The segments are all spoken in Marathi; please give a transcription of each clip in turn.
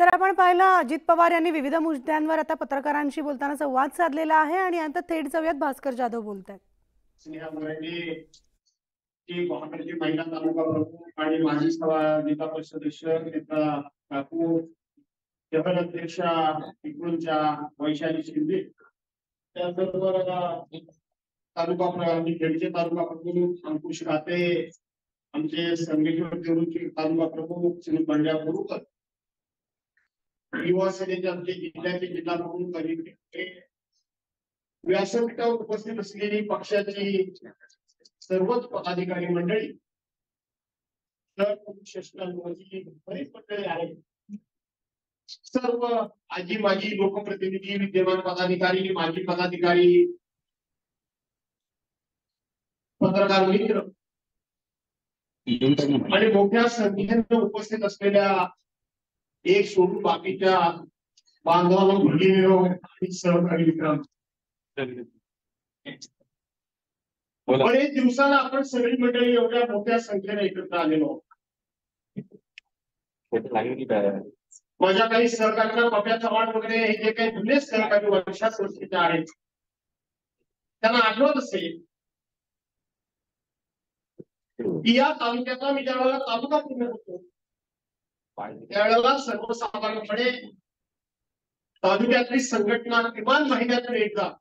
तर आपण पाहिलं अजित पवार यांनी विविध मुद्द्यांवर आता पत्रकारांशी बोलताना संवाद साधलेला आहे आणि आता थेट जाऊयात भास्कर जाधव बोलत आहेत महिला तालुका प्रमुख आणि माजी सभा जिल्हा परिषद सदस्य नेता काकू शहर अध्यक्ष इकडूनच्या वैशाली शिंदे. त्याचबरोबर तालुका खेडचे तालुका प्रमुख अंकुश खाते आमचे संगमेश्वर देऊळचे तालुका प्रमुख श्री बंड्या बोरुकर. युवा सेनेचे आमचे जिल्ह्याचे जिल्हा प्रमुख अजित टिपरे, व्यासपीठावर उपस्थित असलेली पक्षाची सर्वच पदाधिकारी मंडळी तर शस्त्रांवरची बरीच मंडळी आहेत. सर्व आजी माजी लोकप्रतिनिधी विद्यमान पदाधिकारी माजी पदाधिकारी पत्रकार मित्र आणि मोठ्या संख्येनं उपस्थित असलेल्या एक सोडून बाकीच्या बांधवांना भगिनीनो आणि सहकारी मित्रांनो. बरेच दिवसाला आपण सगळी मंडळी एवढ्या मोठ्या संख्येने एकत्र आलेलो आहोत. माझ्या काही सहकार्यांना पप्या चव्हाण वगैरे हे जे काही जुने सहकारी वर्षात वर्षीचे आहेत. त्यांना आठवत असेल. की या तालुक्याचा मी ज्यावेळेला तालुका पूर्ण होतो त्यावेळेला सर्वसाधारणपणे तालुक्यातली संघटना किमान महिन्यातून एकदा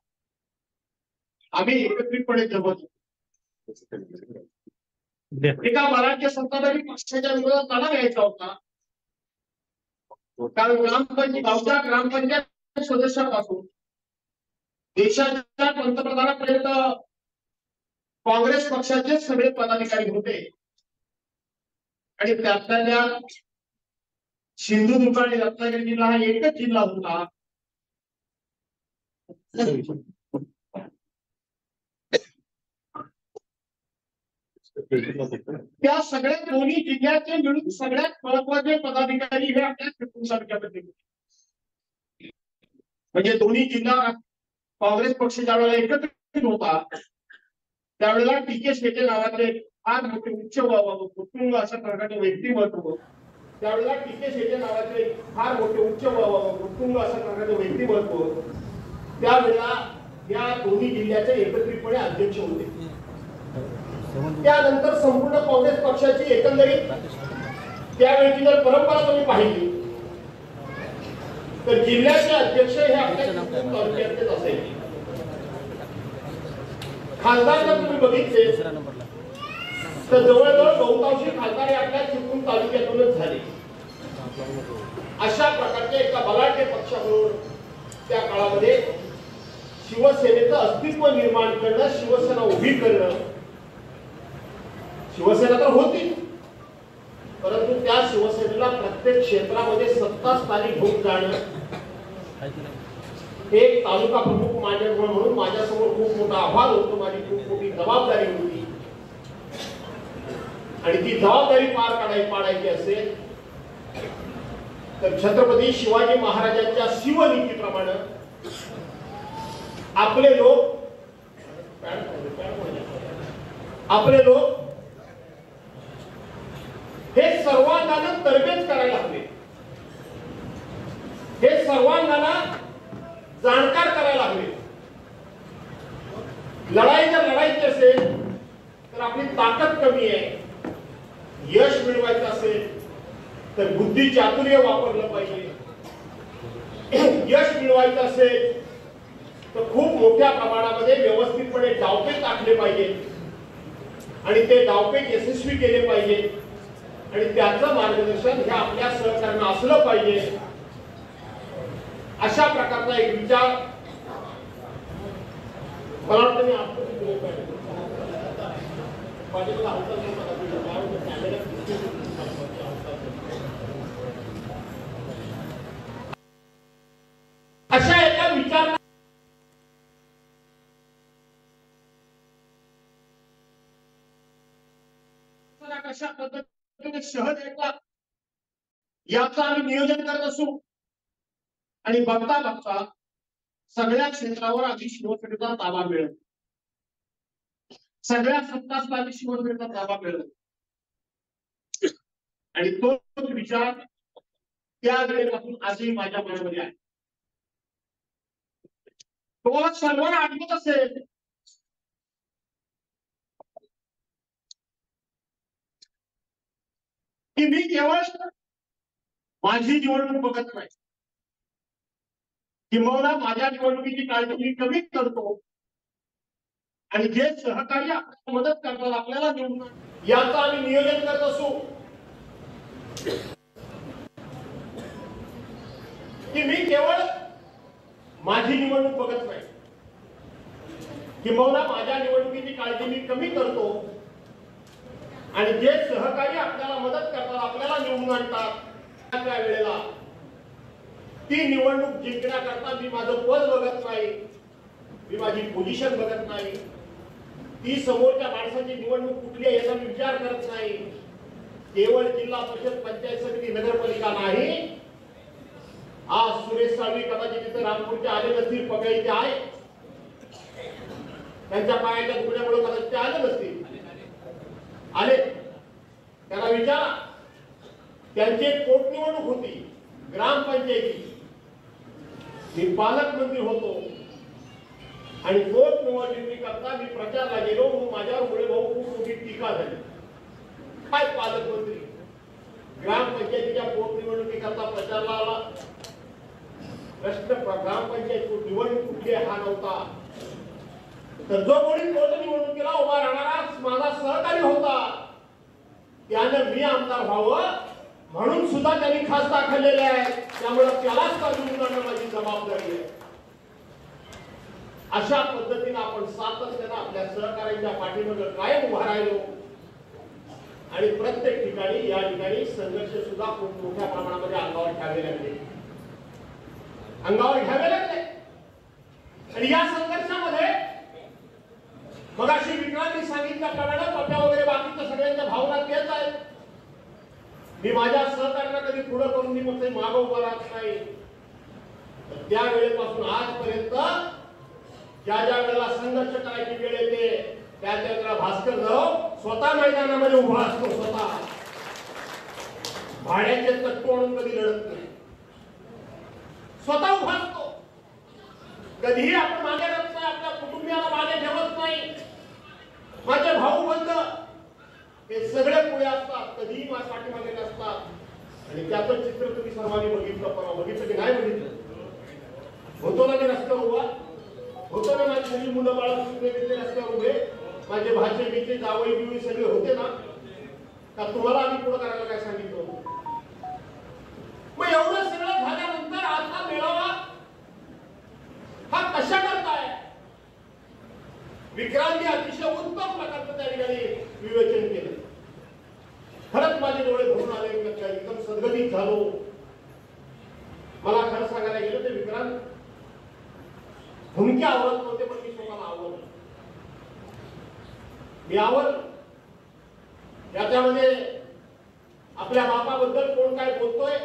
आम्ही एकत्रितपणे जमत एका मराठी सत्ताधारी पक्षाच्या विरोधात लढा घ्यायचा होता. कारण ग्रामपंचायत गावच्या ग्रामपंचायत सदस्यापासून देशाच्या पंतप्रधानापर्यंत काँग्रेस पक्षाचे सगळे पदाधिकारी होते. आणि त्यातल्या सिंधुदुर्ग आणि रत्नागिरी जिल्हा हा एकच जिल्हा होता. त्या सगळ्या दोन्ही जिल्ह्याचे मिळून सगळ्यात महत्त्वाचे पदाधिकारी हे आपल्या चिपळूण म्हणजे दोन्ही जिल्हा काँग्रेस पक्ष ज्या वेळेला एकत्रित होता त्यावेळेला टी के शेटे नावाचे फार मोठे उच्च व- कुटुंब अशा प्रकारचे व्यक्तिमत्व त्यावेळेला टी के शेटे नावाचे फार मोठे उच्च व- व- उत्तुंग अशा प्रकारचे व्यक्तिमत्व त्यावेळेला या दोन्ही जिल्ह्याचे एकत्रितपणे अध्यक्ष होते. त्यानंतर संपूर्ण काँग्रेस पक्षाची एकंदरीत त्यावेळची जर परंपरा तुम्ही पाहिली तर जिल्ह्याचे अध्यक्ष हे आपल्या तालुक्यातलेच असायचे खासदार जर तुम्ही बघितले तर जवळजवळ बहुतांशी खासदार आपल्या चिपळूण तालुक्यातूनच झाले. अशा प्रकारच्या एका बलाढ्य पक्षाकडून त्या काळामध्ये शिवसेनेचं अस्तित्व निर्माण करणं शिवसेना उभी करणं शिवसेना तर होती. परंतु त्या शिवसेनेला प्रत्येक क्षेत्रामध्ये सत्ता स्थानिक घेऊन जाणं हे एक तालुका प्रमुख मान्य म्हणून माझ्यासमोर खूप मोठा आव्हान होतं. माझी खूप मोठी जबाबदारी होती. आणि ती जबाबदारी पार काढायची पाडायची असेल तर छत्रपती शिवाजी महाराजांच्या शिवनीतीप्रमाणे आपले लोक आपले लोक हे सर्वांगानं तरबेज करायला हवे हे सर्वांना जाणकार करायला हवे लढाई जर लढायची असेल तर आपली ताकद कमी आहे. यश मिळवायचं असेल तर बुद्धी चातुर्य वापरलं पाहिजे. यश मिळवायचं असेल तर खूप मोठ्या प्रमाणामध्ये व्यवस्थितपणे डावपेच आखले पाहिजे. आणि ते डावपेच यशस्वी केले पाहिजे. आणि त्याचं मार्गदर्शन हे आपल्या सहकार्यांना असलं पाहिजे. अशा प्रकारचा एक विचार मला वाटतं मी आपण बोललो पाहिजे. माझ्याकडे हालचाल नाही मला दिली. त्यामुळे कॅमेऱ्यात दिसते. अशा एका विचार कशा पद्धतीने याचं आम्ही नियोजन करत असू. आणि बघता बघता सगळ्या क्षेत्रावर आम्ही शिवसेनेचा ताबा मिळत सगळ्या सत्तास्थानी शिवसेनेचा ताबा मिळत आणि तोच विचार त्या वेळेपासून आजही माझ्या मनामध्ये आहे. तो सर्वांना आठवत असेल की मी केवळ माझी निवडणूक बघत नाही. किंवा माझ्या निवडणुकीची काळजी मी कमी करतो. आणि जे सहकार्य आपल्याला मदत करतात आपल्याला निवडून याचं आम्ही नियोजन करत असू. की मी केवळ माझी निवडणूक बघत नाही. किंबहुना माझ्या निवडणुकीची काळजी मी कमी करतो. आणि जे सहकारी आपल्याला मदत करतात आपल्याला निवडून आणतात त्या वेळेला ती निवडणूक जिंकण्याकरता मी माझं पद बघत नाही. मी माझी पोझिशन बघत नाही. ती समोरच्या माणसाची निवडणूक कुठली आहे याचा मी विचार करत नाही. केवळ जिल्हा परिषद पंचायत समिती नगरपालिका नाही. आज सुरेश साळवी कदाचित तिथे रामपूरचे आले नसतील पकडायचे आहे. त्यांच्या पायाच्या दुखण्यामुळे कदाचित ते आले नसतील. आले. त्याला विचारा. त्यांची पोटनिवडणूक होती ग्रामपंचायती. मी पालकमंत्री होतो. आणि पोटनिवडणुकीकरता करता मी प्रचारला गेलो माझ्यावर मुळे भाऊ खूप मोठी टीका झाली. काय पालकमंत्री ग्रामपंचायतीच्या पोटनिवडणुकीकरता करता प्रचारला आला प्रश्न ग्रामपंचायत निवडणूक कुठली हा नव्हता. तर जो कोणी पोटनिवडणुकीला उभा राहणारा माझा सहकारी होता. त्यानं मी आमदार व्हावं म्हणून सुद्धा त्यांनी खास दाखवलेले आहे. त्यामुळे त्यालाच का माझी जबाबदारी आहे. अशा पद्धतीने आपण सातत्यानं आपल्या सहकार्यांच्या पाठीमध्ये कायम उभा राहिलो. आणि प्रत्येक ठिकाणी या ठिकाणी संघर्ष सुद्धा खूप मोठ्या प्रमाणामध्ये अंगावर घ्यावे लागले अंगावर घ्यावे लागले आणि या संघर्षामध्ये मगाशी विक्रांनी सांगितल्याप्रमाणे पट्या वगैरे बाकीच्या सगळ्यांच्या भावना तेच आहेत. मी माझ्या सहकार्यांना कधी पुढे करून मी मग माग उभा राहत नाही. तर त्या वेळेपासून आजपर्यंत ज्या ज्या वेळेला संघर्ष करायची वेळ येते त्या भास्कर जाऊ स्वतः मैदानामध्ये उभा असतो स्वतः. भाड्याचे तत्व म्हणून कधी लढत नाही. स्वतः उभा असतो. कधीही आपण मागे राहत नाही आपल्या कुटुंबियाला मागे ठेवत नाही. माझे भाऊ बंद. हे सगळे पुढे असतात कधीही माझ्या पाठीमागे नसतात. आणि त्याचं चित्र तुम्ही सर्वांनी बघितलं परवा बघितलं की नाही बघितलं? होतो ना मी रस्त्यावर उभा? होतो ना माझी मुलं बाळ सगळे रस्त्यावर उभे? माझे भाचे मित्र जावई बिवई सगळे होते ना का तुम्हाला आम्ही पुढे करायला काय सांगितलं? मग एवढं सगळं झाल्यानंतर आता मेळावा हा कशा करताय विक्रांती अतिशय उत्तम प्रकारचं त्या ठिकाणी विवेचन केलं. खरंच माझे डोळे भरून आले एकदम सदगतीत झालो. मला खरं सांगायला गेलं ते विक्रांत भूमिका आवडत नव्हते पण मी याच्यामध्ये आपल्या बापाबद्दल कोण काय बोलतोय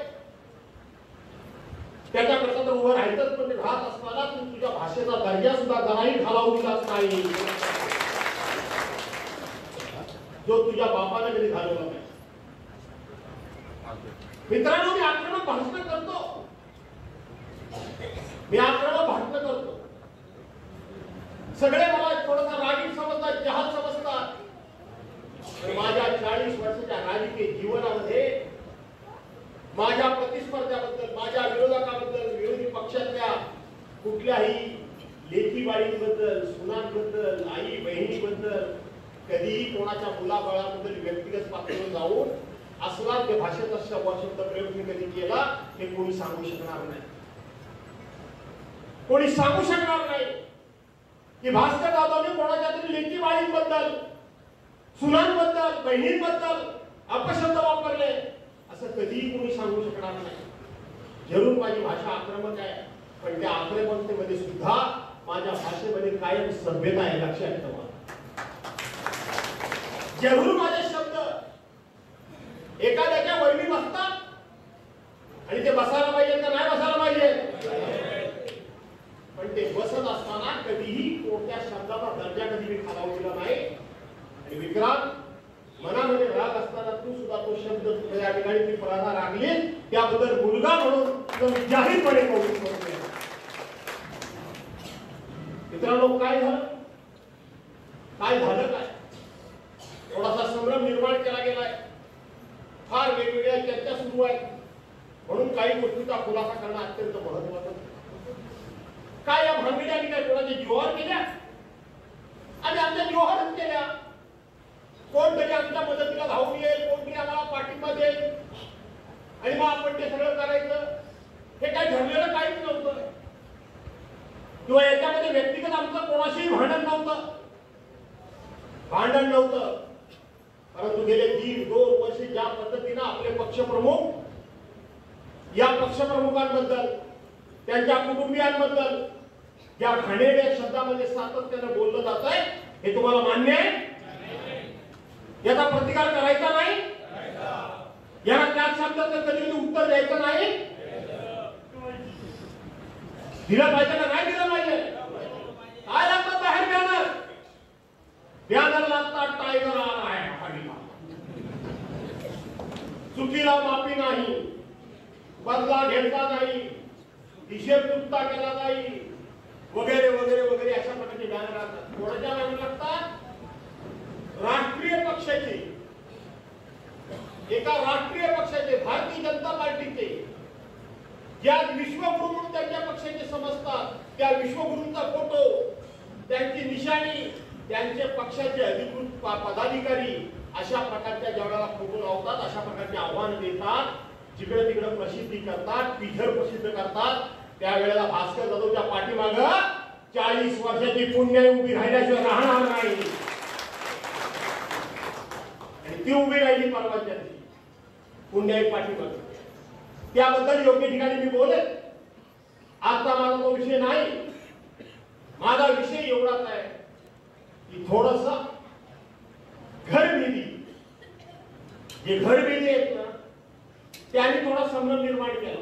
त्याच्याकरता तर उभं राहायचंच पण ते राहत असताना तू तुझ्या भाषेचा दर्जा सुद्धा जराही खालावू दिलाच नाही. जो तुझ्या बापाने कधी घालवला नाही. मित्रांनो मी आक्रमक भाषण करतो. मी आक्रमक भाषण करतो. सगळे मला थोडासा रागीट समजतात जहाल समजतात पण माझ्या चाळीस वर्षाच्या राजकीय जीवनामध्ये माझ्या प्रतिस्पर्ध्याबद्दल माझ्या विरोधकाबद्दल विरोधी पक्षातल्या कुठल्याही लेखी बाळींबद्दल सुनांबद्दल आई बहिणीबद्दल कधीही कोणाच्या मुलाबाळाबद्दल व्यक्तिगत पातळीवर जाऊन असला ते भाषेचा शब्द शब्द प्रयोग मी कधी केला हे कोणी सांगू शकणार नाही. कोणी सांगू शकणार नाही. की भास्कर जाधवने कोणाच्या तरी लेखी बाळींबद्दल सुनांबद्दल बहिणींबद्दल अपशब्द वापरले असं कधीही कोणी सांगू शकणार नाही. जरूर माझी भाषा आक्रमक आहे पण त्या आक्रमकतेमध्ये सुद्धा माझ्या भाषेमध्ये कायम सभ्यता आहे लक्षात ठेवा. जरूर माझे शब्द एखाद्याच्या वैरी बसतात आणि ते बसायला पाहिजे का नाही बसायला पाहिजे पण ते बसत असताना कधीही कोणत्या शब्दाचा दर्जा कधी मी खालावलेला नाही आणि विक्रांत मनामध्ये राग असताना तू सुद्धा तो शब्द तुझ्या ठिकाणी ती प्रधा राखली त्याबद्दल मुलगा मुलगा म्हणून तुझं मी जाहीरपणे कौतुक करतोय मित्रांनो काय झालं काय झालं काय थोडासा संभ्रम निर्माण केला गेलाय फार वेगवेगळ्या चर्चा आहेत म्हणून काही गोष्टीचा खुलासा करणं अत्यंत महत्वाचं काय या भांगड्यांनी काय कोणाच्या जीवावर केल्या? आणि आमच्या जीवावरच केल्या. कोणतरी आमच्या मदतीला धावून येईल कोणतरी आम्हाला पाठिंबा देईल. आणि मग आपण ते सगळं करायचं. हे काय ठरलेलं काहीच नव्हतं. किंवा याच्यामध्ये व्यक्तिगत आमचं कोणाशीही भांडण नव्हतं. भांडण नव्हतं. परंतु गेले दीड दोन वर्ष ज्या पद्धतीनं आपले पक्षप्रमुख या पक्षप्रमुखांबद्दल त्यांच्या कुटुंबियांबद्दल ज्या घाणेड्या शब्दामध्ये सातत्यानं बोललं जात आहे हे तुम्हाला मान्य आहे? याचा प्रतिकार करायचा नाही? याला त्याच शब्दात कधी कधी उत्तर द्यायचं नाही? दिलं पाहिजे का नाही दिलं पाहिजे? काय लागतात बाहेर बॅनर बॅनर चुकीला माफी नाही बदला घेतला नाही हिशेब केला नाही वगैरे वगैरे वगैरे अशा प्रकारचे बॅनर असतात कोणाच्या बॅनर लागतात? राष्ट्रीय पक्षाचे. एका राष्ट्रीय पक्षाचे भारतीय जनता पार्टीचे. ज्या विश्वगुरु म्हणून त्यांच्या पक्षाचे समजतात त्या विश्वगुरूंचा फोटो त्यांची निशाणी त्यांचे पक्षाचे अधिकृत पदाधिकारी अशा प्रकारच्या ज्यावेळेला फोटो लावतात अशा प्रकारचे आव्हान देतात. जिकडे तिकडे प्रसिद्धी करतात पिझर प्रसिद्ध करतात. त्यावेळेला भास्कर जाधवच्या पाठीमाग चाळीस वर्षाची पुण्य उभी राहिल्याशिवाय राहणार नाही. आणि ती उभी राहिली परवाच्या पुण्याई पाठीमाग. त्याबद्दल योग्य ठिकाणी मी बोलेन. आता माझा तो विषय नाही. माझा विषय एवढाच आहे की थोडस घरभेदी जे घरभेदी आहेत ना त्यांनी थोडा संभ्रम निर्माण केला.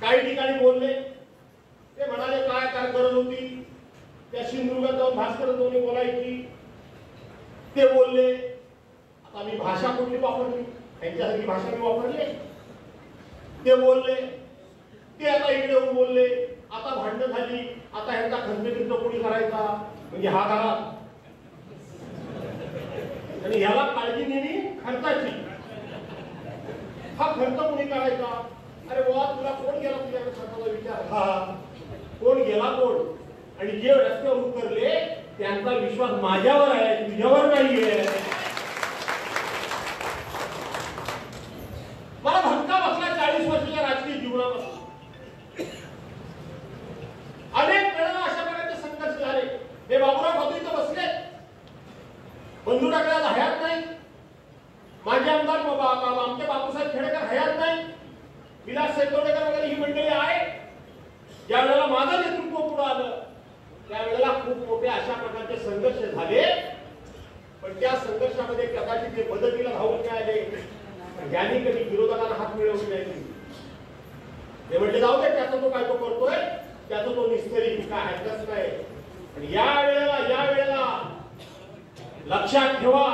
काही ठिकाणी बोलले ते म्हणाले काय काय गरज होती? त्या सिंधुदुर्गात जाऊन भास्कर दोन्ही बोलायची. ते बोलले आता मी भाषा कुठली वापरली? त्यांच्यासाठी भाषा मी वापरली ते बोलले ते आता इकडे येऊन बोलले आता भांड झाली आता ह्यांचा खंतखिंत कोणी करायचा? म्हणजे हा करा. आणि ह्याला काळजी नेली खर्चाची. हा खर्च कोणी करायचा? अरे वा तुला कोण गेला तुझ्याकडे स्वतःचा विचार? हा. कोण गेला कोण? आणि जे रस्त्यावर उतरले त्यांचा विश्वास माझ्यावर आहे तुझ्यावर नाहीये मला धक्का बसला चाळीस वर्षाच्या राजकीय जीवनामध्ये अनेक वेळा अशा प्रकारचे संघर्ष झाले हे बाबुराव खातो इथं बसले बंधू टाकल्याला हयात नाही माझे आमदार बा- बा- बा- आमचे बापूसाहेब खेडेकर हयात नाही विलास सेतोडेकर वगैरे ही मंडळी आहे ज्या वेळेला माझं नेतृत्व पुढे आलं त्यावेळेला खूप मोठे अशा प्रकारचे संघर्ष झाले पण त्या संघर्षामध्ये कदाचित ते मदतीला धावून मिळाले पण कधी विरोधकांना हात मिळवून नाही. ते म्हटले जाऊ दे त्याचा तो काय तो करतोय? त्याचा तो निस्तरी काय हरकत नाही. पण या वेळेला या वेळेला लक्षात ठेवा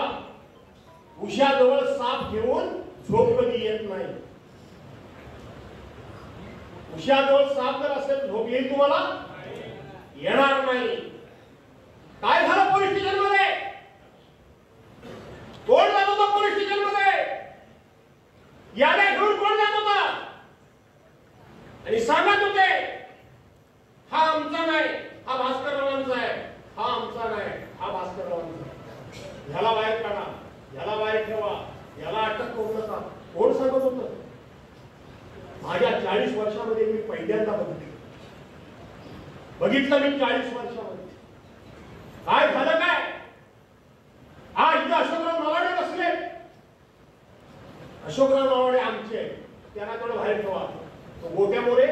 उशाजवळ साप घेऊन झोप कधी येत नाही. उशाजवळ साप जर असेल झोप येईल तुम्हाला? येणार नाही. काय झालं पोलीस स्टेशनमध्ये कोण जात होता पोलीस स्टेशनमध्ये याद्या घेऊन कोण जात होता आणि सांगत होते हा आमचा नाही हा भास्कररावांचा आहे हा आमचा नाही हा भास्कररावांचा आहे ह्याला बाहेर काढा ह्याला बाहेर ठेवा ह्याला अटक करू नका कोण सांगत होतं माझ्या चाळीस वर्षामध्ये मी पहिल्यांदा बघितलं बघितलं मी चाळीस वर्षामध्ये काय झालं काय हा इथं अशोकराव नवाडे बसले अशोकराव नवाडे आमचे आहेत. त्यांना थोडं बाहेर ठेवा गोट्यामुळे